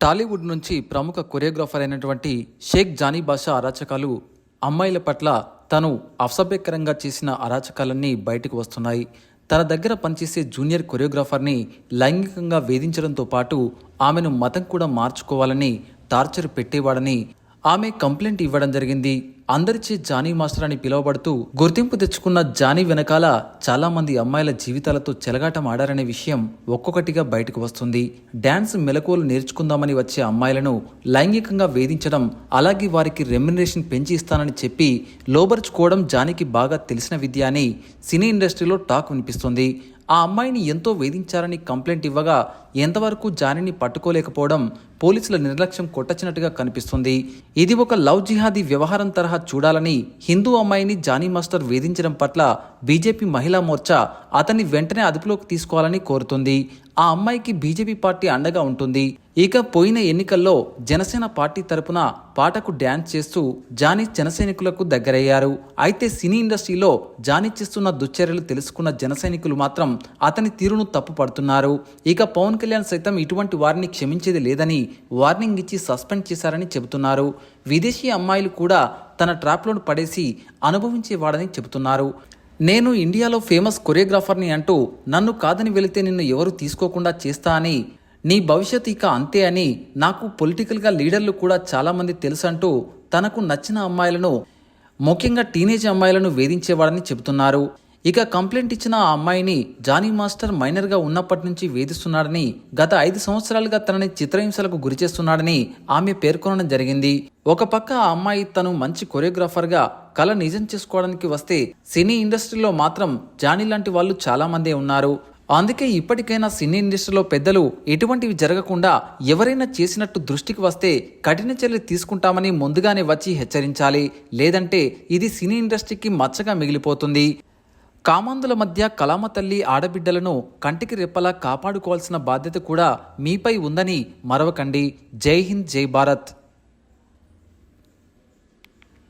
టాలీవుడ్ నుంచి ప్రముఖ కొరియోగ్రాఫర్ అయినటువంటి షేక్ జానీ బాషా అరాచకాలు అమ్మాయిల పట్ల తను అసభ్యకరంగా చేసిన అరాచకాలన్నీ బయటకు వస్తున్నాయి. తన దగ్గర పనిచేసే జూనియర్ కొరియోగ్రాఫర్ని లైంగికంగా వేధించడంతో పాటు ఆమెను మతం కూడా మార్చుకోవాలని టార్చర్ పెట్టేవాడని ఆమె కంప్లైంట్ ఇవ్వడం జరిగింది. అందరిచే జానీ మాస్టర్ అని పిలువబడుతూ గుర్తింపు తెచ్చుకున్న జానీ వెనకాల చాలా మంది అమ్మాయిల జీవితాలతో చెలగాటం ఆడారనే విషయం ఒక్కొక్కటిగా బయటకు వస్తుంది. డాన్స్ మెలకువలు నేర్చుకుందామని వచ్చే అమ్మాయిలను లైంగికంగా వేధించడం అలాగే వారికి రెమ్యునరేషన్ పెంచి ఇస్తానని చెప్పి లోబరుచుకోవడం జానీకి బాగా తెలిసిన విద్య అని సినీ ఇండస్ట్రీలో టాక్ వినిపిస్తుంది. ఆ అమ్మాయిని ఎంతో వేధించారని కంప్లైంట్ ఇవ్వగా ఎంతవరకు జానీని పట్టుకోలేకపోవడం పోలీసుల నిర్లక్ష్యం కొట్టచ్చినట్టుగా కనిపిస్తుంది. ఇది ఒక లవ్ జిహాదీ వ్యవహారం తరహా చూడాలని హిందూ అమ్మాయిని జానీ మాస్టర్ వేధించడం పట్ల బీజేపీ మహిళా మోర్చా అతన్ని వెంటనే అదుపులోకి తీసుకోవాలని కోరుతుంది. ఆ అమ్మాయికి బీజేపీ పార్టీ అండగా ఉంటుంది. ఇక పోయిన ఎన్నికల్లో జనసేన పార్టీ తరపున పాటకు డ్యాన్స్ చేస్తూ జానీ జనసైనికులకు దగ్గరయ్యారు. అయితే సినీ ఇండస్ట్రీలో జానీ చేస్తున్న దుశ్చర్యలు తెలుసుకున్న జనసైనికులు మాత్రం అతని తీరును తప్పుపడుతున్నారు. ఇక పవన్ కళ్యాణ్ సైతం ఇటువంటి వారిని క్షమించేది లేదని వార్నింగ్ ఇచ్చి సస్పెండ్ చేశారని చెబుతున్నారు. విదేశీ అమ్మాయిలు కూడా తన ట్రాప్లోను పడేసి అనుభవించేవాడని చెబుతున్నారు. నేను ఇండియాలో ఫేమస్ కొరియోగ్రాఫర్ని అంటూ నన్ను కాదని వెళితే నిన్ను ఎవరు తీసుకోకుండా చేస్తా అని నీ భవిష్యత్ ఇక అంతే అని నాకు పొలిటికల్గా లీడర్లు కూడా చాలామంది తెలుసంటూ తనకు నచ్చిన అమ్మాయిలను ముఖ్యంగా టీనేజ్ అమ్మాయిలను వేధించేవాడని చెబుతున్నారు. ఇక కంప్లైంట్ ఇచ్చిన ఆ అమ్మాయిని జానీ మాస్టర్ మైనర్గా ఉన్నప్పటి నుంచి వేధిస్తున్నాడని గత ఐదు సంవత్సరాలుగా తనని చిత్రహింసలకు గురి చేస్తున్నాడని ఆమె పేర్కొనడం జరిగింది. ఒక పక్క ఆ అమ్మాయి తను మంచి కొరియోగ్రాఫర్గా కళ నిజం చేసుకోవడానికి వస్తే సినీ ఇండస్ట్రీలో మాత్రం జానీ లాంటి వాళ్ళు చాలామందే ఉన్నారు. అందుకే ఇప్పటికైనా సినీ ఇండస్ట్రీలో పెద్దలు ఎటువంటివి జరగకుండా ఎవరైనా చేసినట్టు దృష్టికి వస్తే కఠిన చర్యలు తీసుకుంటామని ముందుగానే వచ్చి హెచ్చరించాలి. లేదంటే ఇది సినీ ఇండస్ట్రీకి మచ్చగా మిగిలిపోతుంది. కామాంధుల మధ్య కలామ తల్లి ఆడబిడ్డలను కంటికి రెప్పలా కాపాడుకోవాల్సిన బాధ్యత కూడా మీపై ఉందని మరవకండి. జై హింద్ జై భారత్.